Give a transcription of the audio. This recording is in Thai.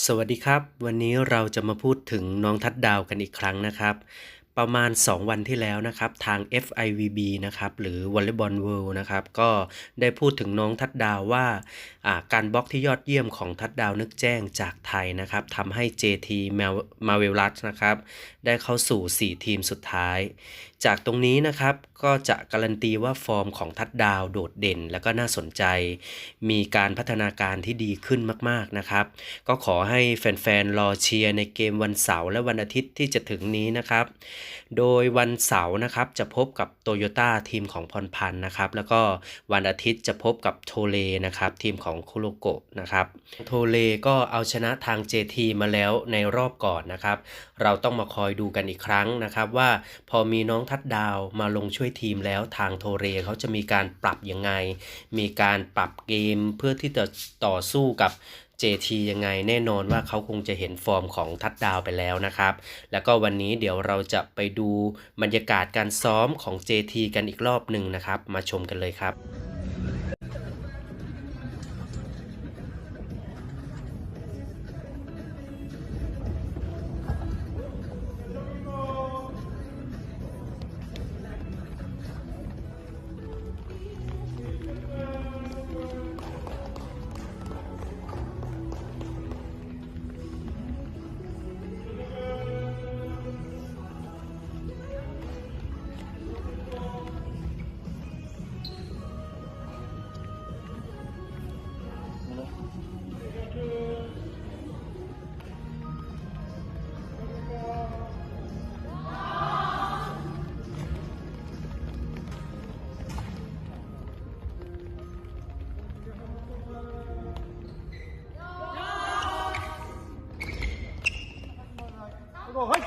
สวัสดีครับ วันนี้เราจะมาพูดถึงน้องทัดดาวกันอีกครั้งนะครับ ประมาณ 2 วันที่แล้วนะครับ ทาง FIVB นะครับ หรือ Volleyball World นะครับ ก็ได้พูดถึงน้องทัดดาวว่าาการบล็อกที่ยอดเยี่ยมของทัดดาวนึกแจ้งจากไทยนะครับทำให้ JT m a r v e l u s นะครับ ได้เข้าสู่ 4 ทีมสุดท้าย จากตรงนี้นะครับก็จะการันตีว่าฟอร์มของทัดดาวโดดเด่น และก็น่าสนใจ มีการพัฒนาการที่ดีขึ้นมากๆนะครับ ก็ขอให้แฟนๆรอเชียร์ในเกมวันเสาร์และวันอาทิตย์ที่จะถึงนี้นะครับโดยวันเสาร์นะครับจะพบกับโตโยต้าทีมของพรพันธ์นะครับ แล้วก็วันอาทิตย์จะพบกับโทเลนะครับทีมของคุโรโกะนะครับ โทเลก็เอาชนะทาง JT มาแล้วในรอบก่อนนะครับ เราต้องมาคอยดูกันอีกครั้งนะครับ ว่าพอมีน้องทัดดาวมาลงช่วยทีมแล้วทางโทเรเขาจะมีการปรับยังไง มีการปรับเกมเพื่อที่จะต่อสู้กับ JT ยังไงแน่นอนว่าเขาคงจะเห็นฟอร์มของทัดดาวไปแล้วนะครับ แล้วก็วันนี้เดี๋ยวเราจะไปดูบรรยากาศการซ้อมของ JT กันอีกรอบหนึ่งนะครับ มาชมกันเลยครับ はい。